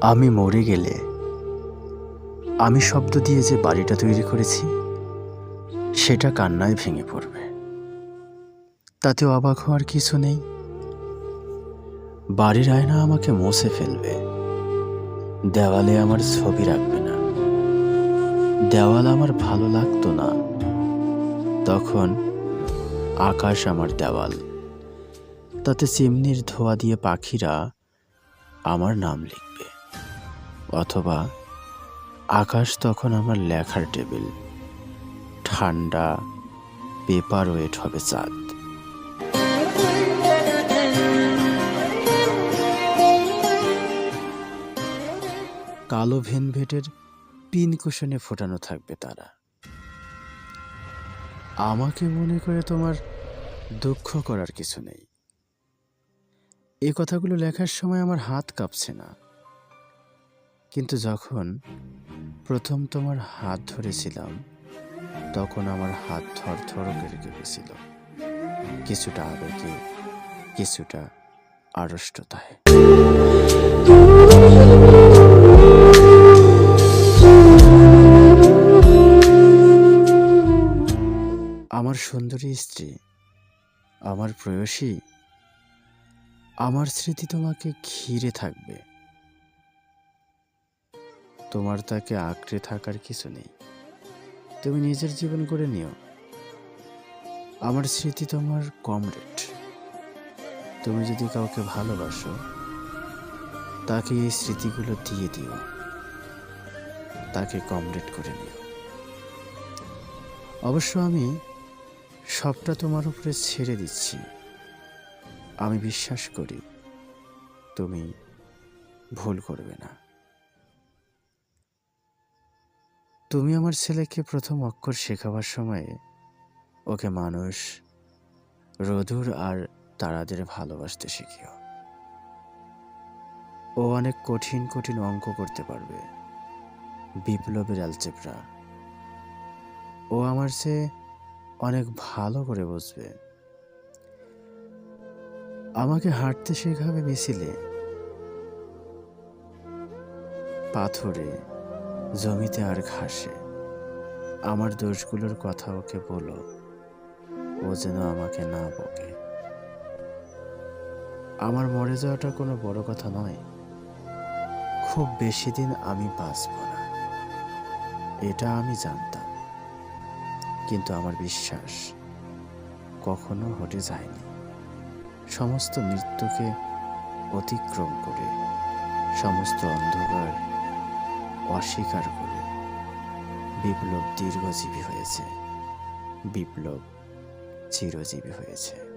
আমি মরে গেলে আমি শব্দ দিয়ে যে বাড়িটা তৈরি করেছি, সেটা কান্নায় ভেঙে পড়বে। তাতে অবাক হওয়ার কিছু নেই। বাড়ির আয়না আমাকে মুছে ফেলবে। দেওয়ালে আমার ছবি রাখবে না। দেওয়াল আমার ভালো লাগতো না। তখন আকাশ আমার দেওয়াল। তাতে চিমনির ধোয়া দিয়ে পাখিরা আমার নাম লিখবে। অথবা আকাশ তখন আমার লেখার টেবিল। ঠান্ডা পেপার ওয়েট হবে চাঁদ। কালো ভেনভেটের পিন কুশনে ফোটানো থাকবে তারা। আমাকে মনে করে তোমার দুঃখ করার কিছু নেই। এই কথাগুলো লেখার সময় আমার হাত কাঁপছে না। কিন্তু যখন প্রথম তোমার হাত ধরেছিলাম, তখন আমার হাত থর থর করে কেঁপেছিল। কিছুটা আবেগে, কিছুটা আড়ষ্টতায়। আমার সুন্দরী স্ত্রী, আমার প্রেয়সী, আমার স্মৃতি তোমাকে ঘিরে থাকবে। তোমার তাকে আঁকড়ে থাকার কিছু নেই। তুমি নিজের জীবন করে নিও। আমার স্মৃতি তোমার কমরেড। তুমি যদি কাউকে ভালোবাসো, তাকে এই স্মৃতিগুলো দিয়ে দিও। তাকে কমরেড করে নিও। অবশ্য আমি সবটা তোমার উপরে ছেড়ে দিচ্ছি। আমি বিশ্বাস করি তুমি ভুল করবে না। তুমি আমার ছেলেকে প্রথম অক্ষর শেখাবার সময়ে ওকে মানুষ রোদুর আর তারাদের ভালোবাসতে শিখিও। ও অনেক কঠিন কঠিন অঙ্ক করতে পারবে। বিপ্লবের অ্যালজেব্রা। ও আমার চেয়ে অনেক ভালো করে বসবে আমাকে হাঁটতে শেখাবে মিছিলে। পাথরে। জমিতে আর ঘাসে। আমার দোষগুলোর কথা ওকে বলো। ও যেন আমাকে না বকে। আমার মরে যাওয়াটা কোনো বড় কথা নয়। খুব বেশি দিন আমি বাঁচব না। এটা আমি জানতাম। কিন্তু আমার বিশ্বাস কখনো হটে যায়নি। সমস্ত মৃত্যুকে অতিক্রম করে সমস্ত অন্ধকার অস্বীকার করে। বিপ্লব দীর্ঘজীবী হয়েছে। বিপ্লব চিরজীবী হয়েছে।